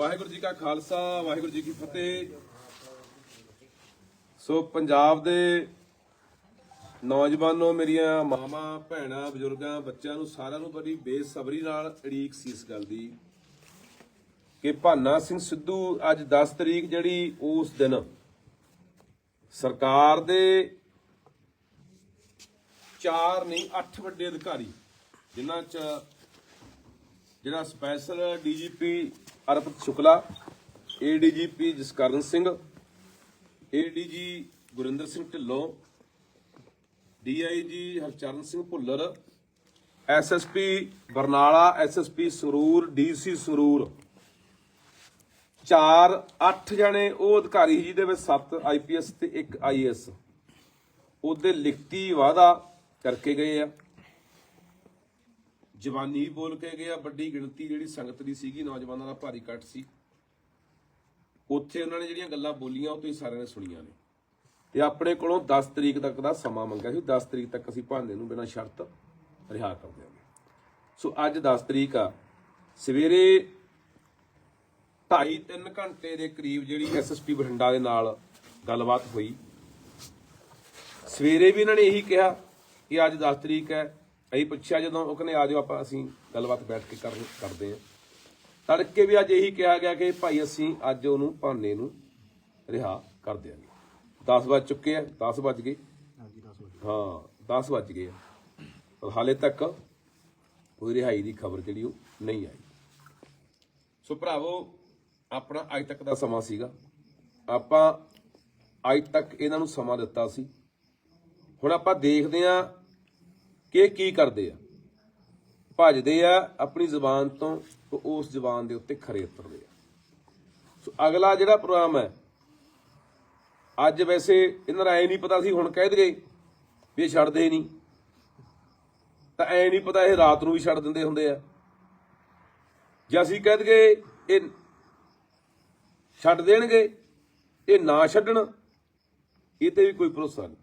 ਵਾਹਿਗੁਰੂ ਜੀ ਕਾ ਖਾਲਸਾ, ਵਾਹਿਗੁਰੂ ਜੀ ਕੀ ਫਤਿਹ। ਸੋ ਪੰਜਾਬ ਦੇ ਨੌਜਵਾਨੋ, ਮੇਰੀਆਂ ਮਾਵਾਂ, ਭੈਣਾਂ, ਬਜ਼ੁਰਗਾਂ, ਬੱਚਿਆਂ ਨੂੰ ਸਾਰਿਆਂ ਨੂੰ ਬੜੀ ਬੇਸਬਰੀ ਨਾਲ ਉਡੀਕ ਸੀ ਇਸ ਗੱਲ ਦੀ ਕਿ ਭਾਨਾ ਸਿੰਘ ਸਿੱਧੂ ਅੱਜ 10 ਤਰੀਕ ਜਿਹੜੀ ਉਸ ਦਿਨ ਸਰਕਾਰ ਦੇ ਚਾਰ ਨਹੀਂ, ਅੱਠ ਵੱਡੇ ਅਧਿਕਾਰੀ, ਜਿਨ੍ਹਾਂ ਚ ਜਿਹੜਾ special DGP Arpit Shukla ADGP Jaskaran Singh ADG Gurinder Singh Dhillon DIG Harcharan Singh Bhullar SSP Barnala SSP Sarur DC Sarur. ਚਾਰ 8 ਜਣੇ, ਉਹ ਅਧਿਕਾਰੀ ਜਿਹਦੇ ਵਿੱਚ 7 ਆਈਪੀਐਸ ਤੇ 1 ਆਈਐਸ ਉਹਦੇ ਲਿਖਤੀ ਵਾਅਦਾ ਕਰਕੇ ਗਏ ਆ। ਜਵਾਨੀ ਬੋਲ ਕੇ ਗਿਆ, ਵੱਡੀ ਗਿਣਤੀ ਜਿਹੜੀ ਸੰਗਤ ਦੀ ਸੀਗੀ, ਨੌਜਵਾਨਾਂ ਦਾ ਭਾਰੀ ਇਕੱਠ ਸੀ। ਉੱਥੇ ਉਹਨਾਂ ਨੇ ਜਿਹੜੀਆਂ ਗੱਲਾਂ ਬੋਲੀਆਂ, ਉਹ ਤੁਸੀਂ ਸਾਰਿਆਂ ਨੇ ਸੁਣੀਆਂ ਨੇ। ਤੇ ਆਪਣੇ ਕੋਲੋਂ 10 ਤਰੀਕ ਤੱਕ ਦਾ ਸਮਾਂ ਮੰਗਿਆ ਸੀ। 10 ਤਰੀਕ ਤੱਕ ਅਸੀਂ ਭਾਂਦੇ ਨੂੰ ਬਿਨਾਂ ਸ਼ਰਤ ਰਿਹਾ ਕਰ ਦਿਆਂਗੇ। ਸੋ ਅੱਜ 10 ਤਰੀਕ ਆ। ਸਵੇਰੇ 2.5 3 ਘੰਟੇ ਦੇ ਕਰੀਬ ਜਿਹੜੀ ਐਸਐਸਪੀ ਬਠਿੰਡਾ ਦੇ ਨਾਲ ਗੱਲਬਾਤ ਹੋਈ। ਸਵੇਰੇ ਵੀ ਇਹਨਾਂ ਨੇ ਇਹੀ ਕਿਹਾ ਕਿ ਅੱਜ 10 ਤਰੀਕ ਹੈ। ਅਸੀਂ ਪੁੱਛਿਆ ਜਦੋਂ ਉਹ ਕਹਿੰਦੇ ਆ ਜਾਓ ਆਪਾਂ ਅਸੀਂ ਗੱਲਬਾਤ ਬੈਠ ਕੇ ਕਰ ਕਰਦੇ ਹਾਂ। ਤੜਕੇ ਵੀ ਅੱਜ ਇਹੀ ਕਿਹਾ ਗਿਆ ਕਿ ਭਾਈ ਅਸੀਂ ਅੱਜ ਉਹਨੂੰ ਭਾਨੇ ਨੂੰ ਰਿਹਾ ਕਰ ਦਿਆਂਗੇ। 10 ਵੱਜ ਚੁੱਕੇ ਆ 10 ਵੱਜ ਗਏ। ਹਾਂ 10 ਵੱਜ ਗਏ ਆ। ਪਰ ਹਾਲੇ ਤੱਕ ਕੋਈ ਰਿਹਾਈ ਦੀ ਖਬਰ ਜਿਹੜੀ ਉਹ ਨਹੀਂ ਆਈ। ਸੋ ਭਰਾਵੋ ਆਪਣਾ ਅੱਜ ਤੱਕ ਦਾ ਸਮਾਂ ਸੀਗਾ। ਆਪਾਂ ਅੱਜ ਤੱਕ ਇਹਨਾਂ ਨੂੰ ਸਮਾਂ ਦਿੱਤਾ ਸੀ। ਹੁਣ ਆਪਾਂ ਦੇਖਦੇ ਆ ਕਿ ਕੀ ਕਰਦੇ ਆ? ਭੱਜਦੇ ਆ ਆਪਣੀ ਜ਼ੁਬਾਨ ਤੋਂ ਉਸ ਜ਼ੁਬਾਨ ਦੇ ਉੱਤੇ ਖਰੇ ਉਤਰਦੇ ਆ। ਸੋ ਅਗਲਾ ਜਿਹੜਾ ਪ੍ਰੋਗਰਾਮ ਹੈ, ਅੱਜ ਵੈਸੇ ਇਹਨਾਂ ਦਾ ਐ ਨਹੀਂ ਪਤਾ ਸੀ ਹੁਣ ਕਹਿ ਦਗੇ ਵੀ ਇਹ ਛੱਡਦੇ ਨਹੀਂ। ਤਾਂ ਐ ਨਹੀਂ ਪਤਾ ਇਹ ਰਾਤ ਨੂੰ ਵੀ ਛੱਡ ਦਿੰਦੇ ਹੁੰਦੇ ਆ। ਜੇ ਅਸੀਂ ਕਹਿ ਦਗੇ ਇਹ ਛੱਡ ਦੇਣਗੇ, ਇਹ ਨਾ ਛੱਡਣ, ਇਹ ਤੇ ਵੀ ਕੋਈ ਭਰੋਸਾ ਨਹੀਂ।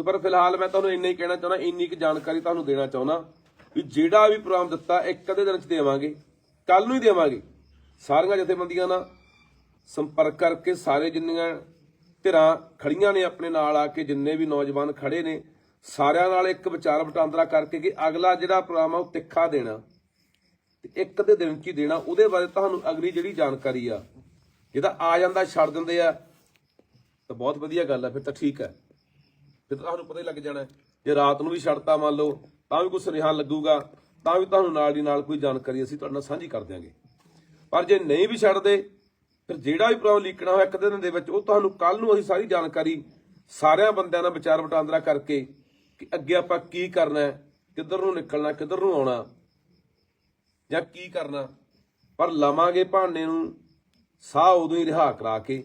ਸੋ ਪਰ ਫਿਲਹਾਲ ਮੈਂ ਤੁਹਾਨੂੰ ਇੰਨਾ ਹੀ ਕਹਿਣਾ ਚਾਹੁੰਦਾ, ਇੰਨੀ ਕੁ ਜਾਣਕਾਰੀ ਤੁਹਾਨੂੰ ਦੇਣਾ ਚਾਹੁੰਦਾ ਵੀ ਜਿਹੜਾ ਵੀ ਪ੍ਰੋਗਰਾਮ ਦਿੱਤਾ, ਇੱਕ ਅੱਧੇ ਦਿਨ ਚ ਦੇਵਾਂਗੇ ਕੱਲ ਨੂੰ ਹੀ ਦੇਵਾਂਗੇ। ਸਾਰੀਆਂ ਜਥੇਬੰਦੀਆਂ ਨਾਲ ਸੰਪਰਕ ਕਰਕੇ ਸਾਰੇ ਜਿੰਨੀਆਂ ਧਿਰਾਂ ਖੜੀਆਂ ਨੇ ਆਪਣੇ ਨਾਲ ਆ ਕੇ, ਜਿੰਨੇ ਵੀ ਨੌਜਵਾਨ ਖੜੇ ਨੇ, ਸਾਰਿਆਂ ਨਾਲ ਇੱਕ ਵਿਚਾਰ ਵਟਾਂਦਰਾ ਕਰਕੇ ਕਿ ਅਗਲਾ ਜਿਹੜਾ ਪ੍ਰੋਗਰਾਮ ਆ ਉਹ ਤਿੱਖਾ ਦੇਣਾ ਤੇ ਇੱਕ ਦੇ ਦਿਨ ਚ ਹੀ ਦੇਣਾ। ਉਹਦੇ ਬਾਰੇ ਤੁਹਾਨੂੰ ਅਗਲੀ ਜਿਹੜੀ ਜਾਣਕਾਰੀ ਆ, ਜਿਹਦਾ ਆ ਜਾਂਦਾ, ਛੱਡ ਦਿੰਦੇ ਆ, ਤਾਂ ਬਹੁਤ ਵਧੀਆ ਗੱਲ ਆ, ਫਿਰ ਤਾਂ ਠੀਕ ਹੈ ਫਿਰ ਤੁਹਾਨੂੰ ਪਤਾ ਹੀ ਲੱਗ ਜਾਣਾ ਜੇ ਰਾਤ ਨੂੰ ਵੀ ਛੱਡਤਾ ਮੰਨ ਲਓ, ਤਾਂ ਵੀ ਕੋਈ ਸੁਨੇਹਾ ਲੱਗੂਗਾ, ਤਾਂ ਵੀ ਤੁਹਾਨੂੰ ਨਾਲ ਦੀ ਨਾਲ ਕੋਈ ਜਾਣਕਾਰੀ ਅਸੀਂ ਤੁਹਾਡੇ ਨਾਲ ਸਾਂਝੀ ਕਰ ਦਿਆਂਗੇ। ਪਰ ਜੇ ਨਹੀਂ ਵੀ ਛੱਡਦੇ, ਫਿਰ ਜਿਹੜਾ ਵੀ ਪ੍ਰੋਗਰਾਮ ਲੀਕਣਾ ਹੋਇਆ ਇੱਕ ਦਿਨ ਦੇ ਵਿੱਚ, ਉਹ ਤੁਹਾਨੂੰ ਕੱਲ ਨੂੰ ਅਸੀਂ ਸਾਰੀ ਜਾਣਕਾਰੀ ਸਾਰਿਆਂ ਬੰਦਿਆਂ ਨਾਲ ਵਿਚਾਰ ਵਟਾਂਦਰਾ ਕਰਕੇ ਕਿ ਅੱਗੇ ਆਪਾਂ ਕੀ ਕਰਨਾ ਹੈ, ਕਿੱਧਰ ਨੂੰ ਨਿਕਲਣਾ, ਕਿੱਧਰ ਨੂੰ ਆਉਣਾ ਜਾਂ ਕੀ ਕਰਨਾ, ਪਰ ਲਵਾਂਗੇ ਭਾਣੇ ਨੂੰ, ਸਾਹ ਉਦੋਂ ਹੀ ਰਿਹਾ ਕਰਾ ਕੇ